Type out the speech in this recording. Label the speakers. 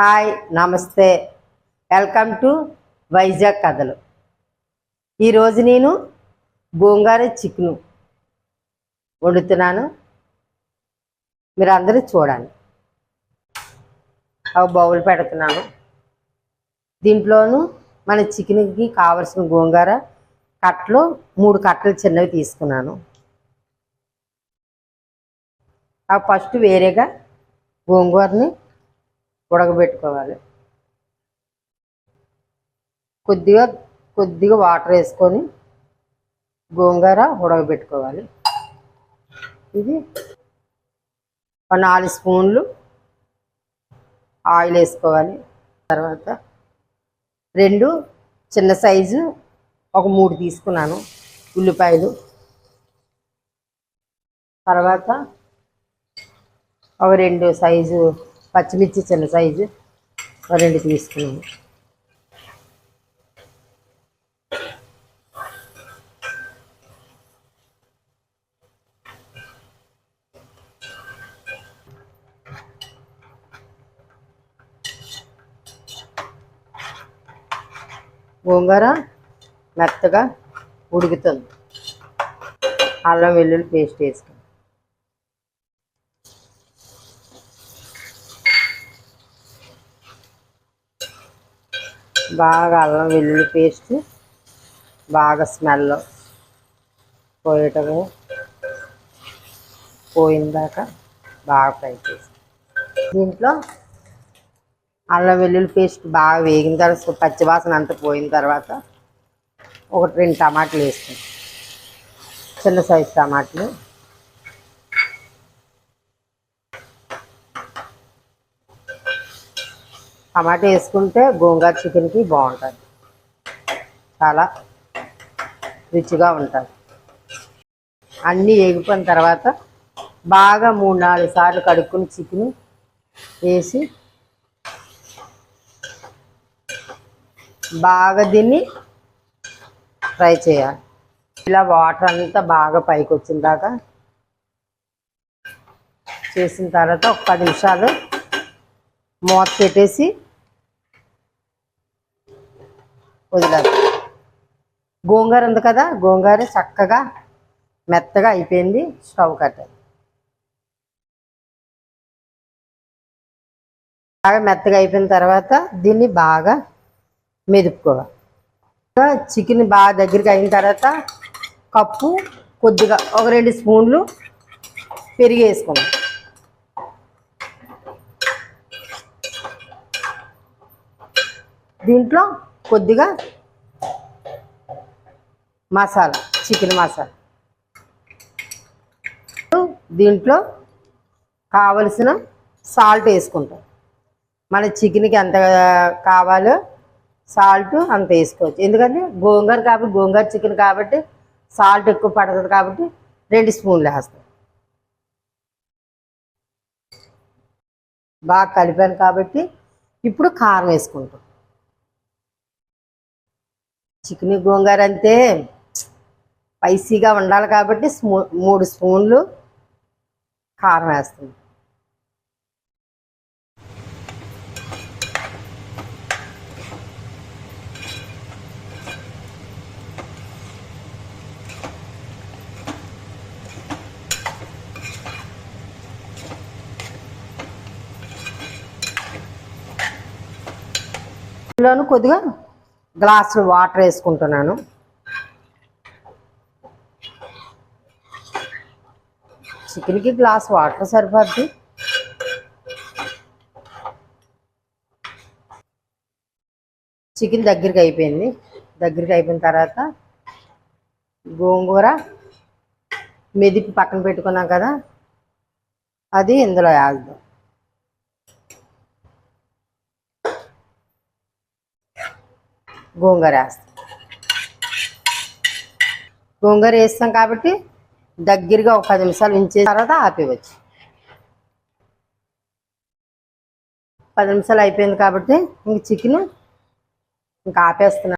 Speaker 1: Hi నమస్తే. Welcome to Vizag కథలు. ఈరోజు నేను గోంగూర చికెను వండుతున్నాను. మీరు అందరూ చూడండి. ఒక బౌల్ పెడుతున్నాను. దీంట్లోనూ మన చికెన్కి కావలసిన గోంగూర కట్టలు మూడు కట్టలు చిన్నవి తీసుకున్నాను. అవి ఫస్ట్ వేరేగా గోంగూరని ఉడకబెట్టుకోవాలి. కొద్దిగా కొద్దిగా వాటర్ వేసుకొని గోంగూర ఉడకబెట్టుకోవాలి. ఇది ఒక నాలుగు స్పూన్లు ఆయిల్ వేసుకోవాలి. తర్వాత రెండు చిన్న సైజు ఒక మూడు తీసుకున్నాను ఉల్లిపాయలు. తర్వాత ఒక రెండు సైజు పచ్చిమిర్చి చిన్న సైజు రెండు తీసుకున్నాము. గోంగూర మెత్తగా ఉడుకుతుంది. అల్లం వెల్లుల్లి పేస్ట్ వేసుకుని బాగా అల్లం వెల్లుల్లి పేస్ట్ బాగా స్మెల్ పోయేటగా పోయిన దాకా బాగా ఫ్రై చేసి దీంట్లో అల్లం వెల్లుల్లి పేస్ట్ బాగా వేగిన తర్వాత పచ్చివాసన అంతా పోయిన తర్వాత ఒకటి రెండు టమాటాలు వేసుకుంటాం చిన్న సైజు టమాటాలు. టమాటా వేసుకుంటే గోంగూర చికెన్కి బాగుంటుంది. చాలా రుచిగా ఉంటుంది. అన్నీ వేగిపోయిన తర్వాత బాగా మూడు నాలుగు సార్లు కడుక్కుని చికెన్ వేసి బాగా దీన్ని ఫ్రై చేయాలి. ఇలా వాటర్ అంతా బాగా పైకి వచ్చిన దాకా చేసిన తర్వాత ఒక పది నిమిషాలు మూత పెట్టేసి వదిలేదు గోంగూర ఉంది కదా గోంగూర చక్కగా మెత్తగా అయిపోయింది స్టవ్ కట్టాలి బాగా మెత్తగా అయిపోయిన తర్వాత దీన్ని బాగా మెదుపుకోవాలి. చికెన్ బాగా దగ్గరికి అయిన తర్వాత కప్పు కొద్దిగా ఒక రెండు స్పూన్లు పెరిగి వేసుకోండి దీంట్లో కొద్దిగా మసాలా చికెన్ మసాలా. దీంట్లో కావలసిన సాల్ట్ వేసుకుంటాం. మన చికెన్కి ఎంత కావాలో సాల్ట్ అంత వేసుకోవచ్చు. ఎందుకంటే గోంగూర కాబట్టి గోంగూర చికెన్ కాబట్టి సాల్ట్ ఎక్కువ పడుతుంది కాబట్టి రెండు స్పూన్లు వేస్తాం. బాగా కలిపాను కాబట్టి ఇప్పుడు కారం వేసుకుంటాం. చికెన్ గోంగూర అంతే స్పైసీగా ఉండాలి కాబట్టి స్మూ మూడు స్పూన్లు కారం వేస్తుంది. లోను కొద్దిగా గ్లాసులు వాటర్ వేసుకుంటున్నాను. చికెన్కి గ్లాస్ వాటర్ సరిపోద్ది. చికెన్ దగ్గరికి అయిపోయింది. దగ్గరికి అయిపోయిన తర్వాత గోంగూర మెదిపి పక్కన పెట్టుకున్నాం కదా అది ఇందులో వేద్దాం. గోంగూర వేస్తాం. గోంగూర వేస్తాం కాబట్టి దగ్గరగా ఒక పది నిమిషాలు ఉంచిన తర్వాత ఆపేవచ్చు పది నిమిషాలు అయిపోయింది కాబట్టి ఇంక చికెన్ ఇంకా ఆపేస్తున్నాను